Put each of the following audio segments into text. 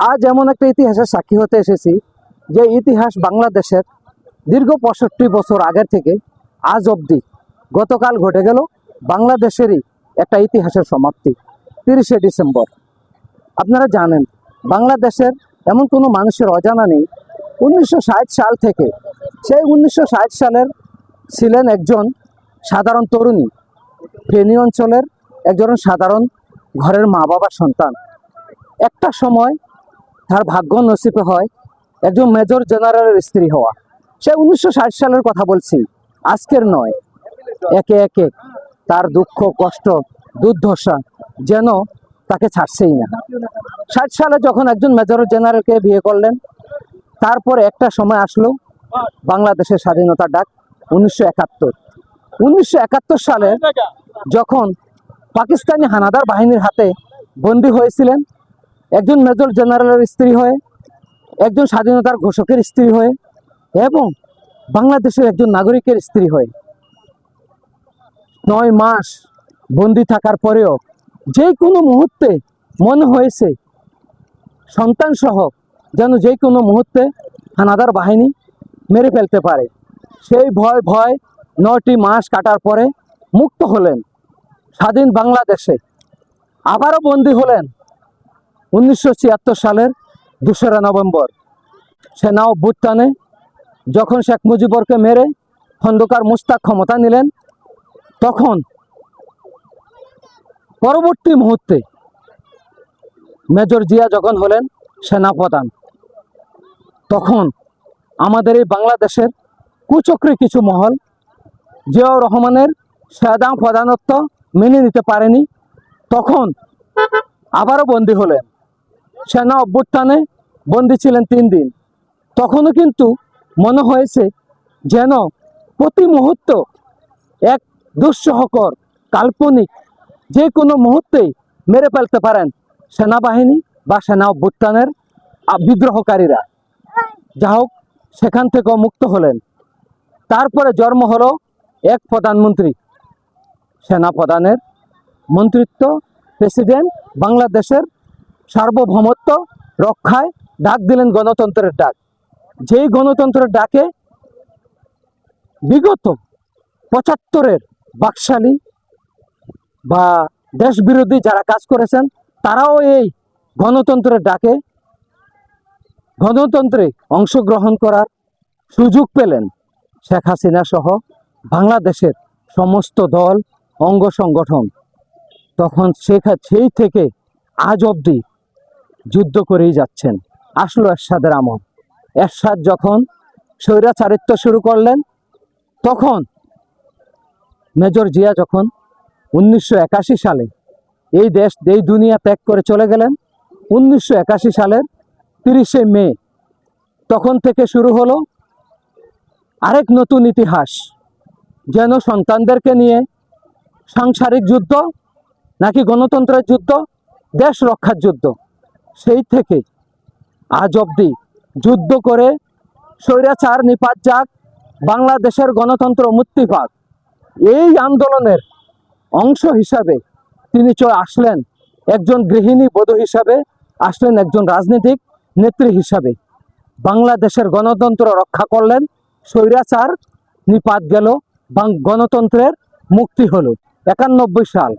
আজ এমন একটা ইতিহাসের সাক্ষী হতে এসেছি যে ইতিহাস বাংলাদেশের দীর্ঘ পঁয়ষট্টি বছর আগের থেকে আজ অবধি গতকাল ঘটে গেল বাংলাদেশেরই একটা ইতিহাসের সমাপ্তি, তিরিশে ডিসেম্বর। আপনারা জানেন, বাংলাদেশের এমন কোনো মানুষের অজানা নেই। উনিশশো ষাট সাল থেকে সেই উনিশশো ষাট সালের ছিলেন একজন সাধারণ তরুণী। ফেনী অঞ্চলের একজন সাধারণ ঘরের মা বাবার সন্তান। একটা সময় তার ভাগ্য নসিবে হয় একজন মেজর জেনারেলের স্ত্রী হওয়া। সে উনিশশো ষাট সালের কথা বলছি, আজকের নয়। একে একে তার দুঃখ, কষ্ট, দুর্দশা যেন তাকে ছাড়ছেই না। ষাট সালে যখন একজন মেজর জেনারেলকে বিয়ে করলেন, তারপরে একটা সময় আসলো, বাংলাদেশের স্বাধীনতার ডাক, উনিশশো একাত্তর। উনিশশো একাত্তর সালে যখন পাকিস্তানি হানাদার বাহিনীর হাতে বন্দী হয়েছিলেন একজন মেজর জেনারেলের স্ত্রী হয়ে, একজন স্বাধীনতার ঘোষকের স্ত্রী হয়ে এবং বাংলাদেশের একজন নাগরিকের স্ত্রী হয়ে। নয় মাস বন্দি থাকার পরেও যে কোনো মুহূর্তে মনে হয়েছে সন্তান সহ যেন যে কোনো মুহূর্তে হানাদার বাহিনী মেরে ফেলতে পারে। সেই ভয় ভয় নয়টি মাস কাটার পরে মুক্ত হলেন। স্বাধীন বাংলাদেশে আবারও বন্দী হলেন উনিশশো ছিয়াত্তর সালের দোসরা নভেম্বর। সেনা অভ্যুত্থানে যখন শেখ মুজিবরকে মেরে খন্দকার মুস্তাক ক্ষমতা নিলেন, তখন পরবর্তী মুহূর্তে মেজর জিয়া যখন হলেন সেনাপ্রধান, তখন আমাদের এই বাংলাদেশের কুচক্রি কিছু মহল জিয়াউর রহমানের সেনা প্রধানত্ব মেনে নিতে পারেনি। তখন আবারও বন্দী হলেন। সেনা অভ্যুত্থানে বন্দী ছিলেন তিন দিন। তখনও কিন্তু মনে হয়েছে যেন প্রতি মুহূর্ত এক দুঃসহকর, কাল্পনিক যে কোনো মুহূর্তেই মেরে ফেলতে পারেন সেনাবাহিনী বা সেনা অভ্যুত্থানের বিদ্রোহকারীরা। যা হোক, সেখান থেকেও মুক্ত হলেন। তারপরে জন্ম হলো এক প্রধানমন্ত্রী। সেনা প্রধানের মন্ত্রিত্ব প্রেসিডেন্ট বাংলাদেশের সার্বভৌমত্ব রক্ষায় ডাক দিলেন গণতন্ত্রের ডাক। যেই গণতন্ত্রের ডাকে বিগত পঁচাত্তরের বাকশালী বা দেশ বিরোধী যারা কাজ করেছেন, তারাও এই গণতন্ত্রের ডাকে গণতন্ত্রে অংশগ্রহণ করার সুযোগ পেলেন শেখ হাসিনা সহ বাংলাদেশের সমস্ত দল, অঙ্গ সংগঠন। তখন শেখা, সেই থেকে আজ অবধি যুদ্ধ করেই যাচ্ছেন। আসলো এরশাদের আমল। এরশাদ যখন স্বৈরাচারিত্ব শুরু করলেন, তখন মেজর জিয়া যখন উনিশশো একাশি সালে এই দেশ, এই দুনিয়া ত্যাগ করে চলে গেলেন, উনিশশো একাশি সালের তিরিশে মে, তখন থেকে শুরু হলো আরেক নতুন ইতিহাস। যেন সন্তানদেরকে নিয়ে সাংসারিক যুদ্ধ, নাকি গণতন্ত্রের যুদ্ধ, দেশ রক্ষার যুদ্ধ। সেই থেকে আজ অবধি যুদ্ধ করে স্বৈরাচার নিপাত যাক, বাংলাদেশের গণতন্ত্র মুক্তি পাক। এই আন্দোলনের অংশ হিসাবে তিনি চ আসলেন একজন গৃহিণী বধূ হিসাবে, আসলেন একজন রাজনৈতিক নেত্রী হিসাবে। বাংলাদেশের গণতন্ত্র রক্ষা করলেন, স্বৈরাচার নিপাত গেল গণতন্ত্রের মুক্তি হলো। একানব্বই সাল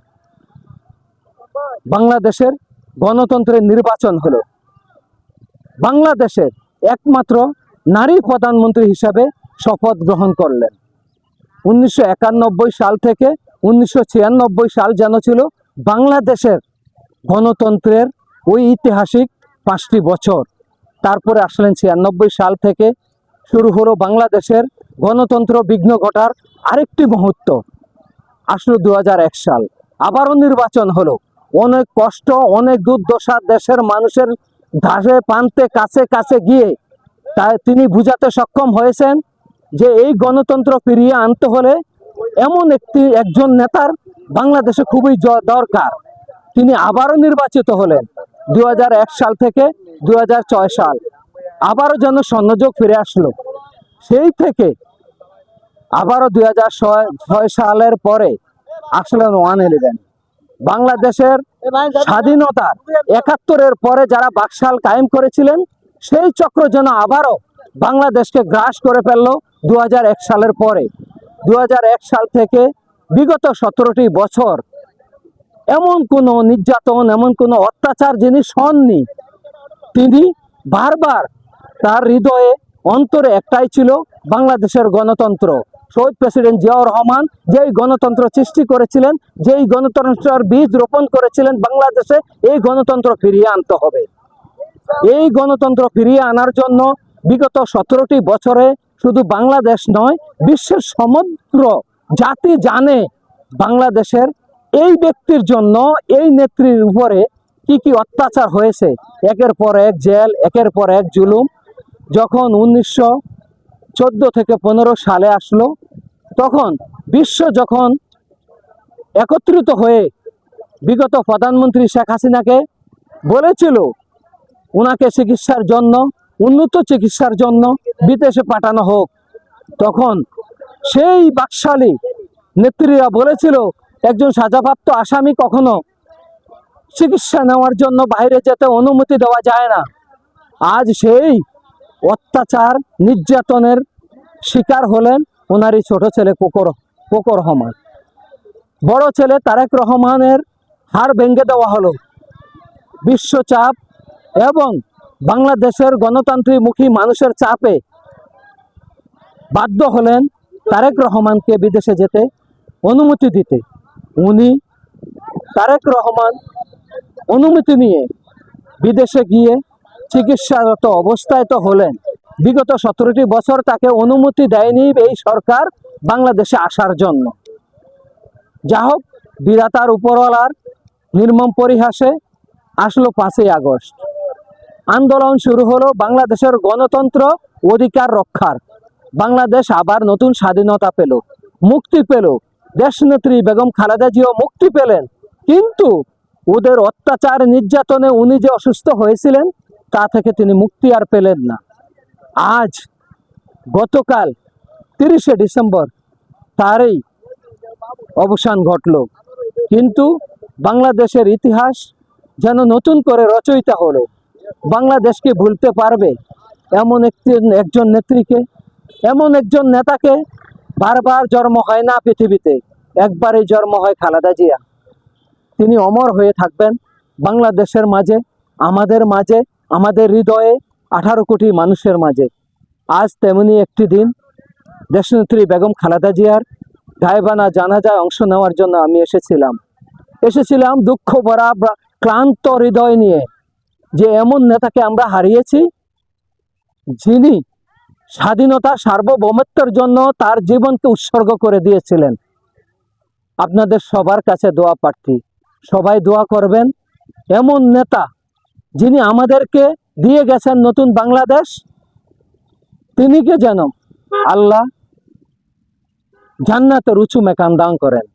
বাংলাদেশের গণতন্ত্রের নির্বাচন হলো। বাংলাদেশের একমাত্র নারী প্রধানমন্ত্রী হিসাবে শপথ গ্রহণ করলেন। উনিশশো একানব্বই সাল থেকে উনিশশো ছিয়ানব্বই সাল যেন ছিল বাংলাদেশের গণতন্ত্রের ওই ঐতিহাসিক পাঁচটি বছর। তারপরে আসলেন ছিয়ানব্বই সাল থেকে শুরু হলো বাংলাদেশের গণতন্ত্র বিঘ্ন ঘটার আরেকটি মুহূর্ত। আসলো দু সাল। আবারও নির্বাচন হলো। অনেক কষ্ট, অনেক দুর্দশা দেশের মানুষের ধাসে পান্তে কাছে কাছে গিয়ে। তা তিনি বুঝাতে সক্ষম হয়েছেন যে এই গণতন্ত্র ফিরিয়ে আনতে হলে এমন একটি, একজন নেতার বাংলাদেশে খুবই দরকার। তিনি আবারও নির্বাচিত হলেন দু হাজার এক সাল থেকে দু হাজার ছয় সাল। আবারও যেন স্বর্ণযোগ ফিরে আসলো। সেই থেকে আবারও ছয় সালের পরে আসলেন ওয়ান ইলেভেন। বাংলাদেশের স্বাধীনতার একাত্তরের পরে যারা বাকশাল কায়েম করেছিলেন, সেই চক্র যেন আবারও বাংলাদেশকে গ্রাস করে ফেলল দু হাজার এক সালের পরে। দু হাজার এক সাল থেকে বিগত সতেরোটি বছর এমন কোনো নির্যাতন, এমন কোনো অত্যাচার যিনি সননি, তিনি বারবার তার হৃদয়ে অন্তরে একটাই ছিল বাংলাদেশের গণতন্ত্র। শহীদ প্রেসিডেন্ট জিয়াউর রহমান যেই গণতন্ত্র সৃষ্টি করেছিলেন, যেই গণতন্ত্রের বীজ রোপণ করেছিলেন বাংলাদেশে, এই গণতন্ত্র ফিরিয়ে আনতে হবে। এই গণতন্ত্র ফিরিয়ে আনার জন্য বিগত সতেরোটি বছরে শুধু বাংলাদেশ নয়, বিশ্বের সমগ্র জাতি জানে বাংলাদেশের এই ব্যক্তির জন্য এই নেত্রীর উপরে কি কি অত্যাচার হয়েছে। একের পর এক জেল, একের পর এক জুলুম। যখন উনিশশো চোদ্দ থেকে পনেরো সালে আসলো, তখন বিশ্ব যখন একত্রিত হয়ে বিগত প্রধানমন্ত্রী শেখ হাসিনাকে বলেছিল ওনাকে চিকিৎসার জন্য, উন্নত চিকিৎসার জন্য বিদেশে পাঠানো হোক, তখন সেই বাকশালী নেত্রীরা বলেছিল, একজন সাজাপ্রাপ্ত আসামি কখনো চিকিৎসা নেওয়ার জন্য বাইরে যেতে অনুমতি দেওয়া যায় না। আজ সেই অত্যাচার, নির্যাতনের শিকার হলেন ওনারই ছোট ছেলে কোকর কোকর রহমান। বড় ছেলে তারেক রহমানের হার ভেঙে দেওয়া হলো। বিশ্বচাপ এবং বাংলাদেশের গণতান্ত্রিকমুখী মানুষের চাপে বাধ্য হলেন তারেক রহমানকে বিদেশে যেতে অনুমতি দিতে। উনি তারেক রহমান অনুমতি নিয়ে বিদেশে গিয়ে চিকিৎসারত অবস্থায় তো হলেন। বিগত সতেরোটি বছর তাকে অনুমতি দেয়নি এই সরকার বাংলাদেশে আসার জন্য। যা হোক, বিধাতার উপরওয়ালার নির্মম পরিহাসে আসলো পাঁচই আগস্ট। আন্দোলন শুরু হলো বাংলাদেশের গণতন্ত্র অধিকার রক্ষার। বাংলাদেশ আবার নতুন স্বাধীনতা পেল, মুক্তি পেল। দেশনেত্রী বেগম খালেদা জিও মুক্তি পেলেন। কিন্তু ওদের অত্যাচার নির্যাতনে উনি যে অসুস্থ হয়েছিলেন তা থেকে তিনি মুক্তি আর পেলেন না। আজ গতকাল তিরিশে ডিসেম্বর তারই অবসান ঘটল। কিন্তু বাংলাদেশের ইতিহাস যেন নতুন করে রচয়িতা হলো। বাংলাদেশকে ভুলতে পারবে এমন একটি একজন নেত্রীকে, এমন একজন নেতাকে বারবার জন্ম হয় না পৃথিবীতে। একবারই জন্ম হয় খালেদা জিয়া। তিনি অমর হয়ে থাকবেন বাংলাদেশের মাঝে, আমাদের মাঝে আমাদের হৃদয়ে আঠারো কোটি মানুষের মাঝে। আজ তেমনি একটি দিন, দেশনেত্রী বেগম খালেদা জিয়ার গায়বানা জানাজায় অংশ নেওয়ার জন্য আমি এসেছিলাম। এসেছিলাম দুঃখ ভরা ক্লান্ত হৃদয় নিয়ে। যে এমন নেতাকে আমরা হারিয়েছি, যিনি স্বাধীনতা, সার্বভৌমত্বের জন্য তার জীবনকে উৎসর্গ করে দিয়েছিলেন। আপনাদের সবার কাছে দোয়া প্রার্থী। সবাই দোয়া করবেন, এমন নেতা যিনি আমাদেরকে দিয়ে গেছেন নতুন বাংলাদেশ তিনিকে যেন? আল্লাহ জান্নাতের উঁচু মেকান দান করেন।